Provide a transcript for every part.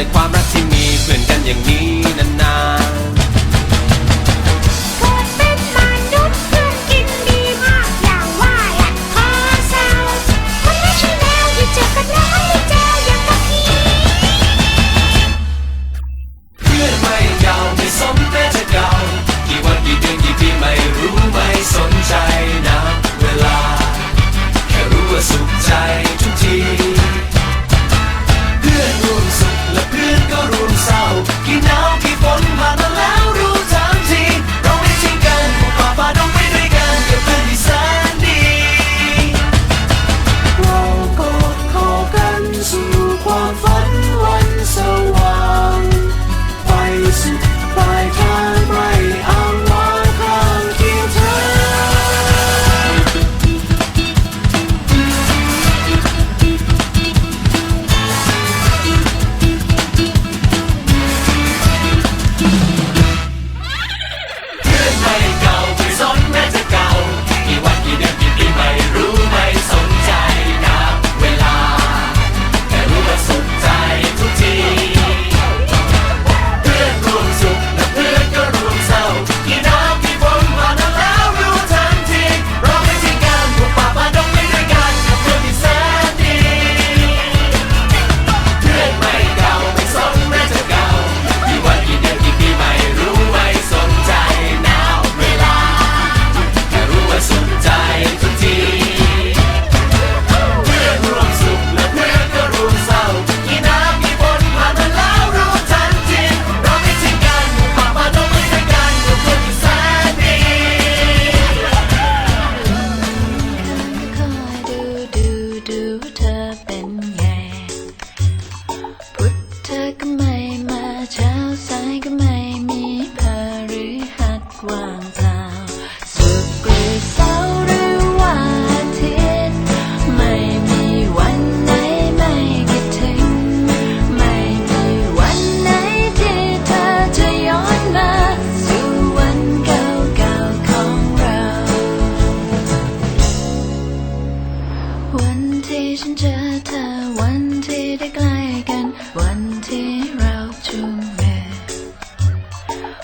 ในความรักที่มีเพื่อนกันอย่างนี้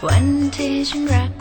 One tears and rock.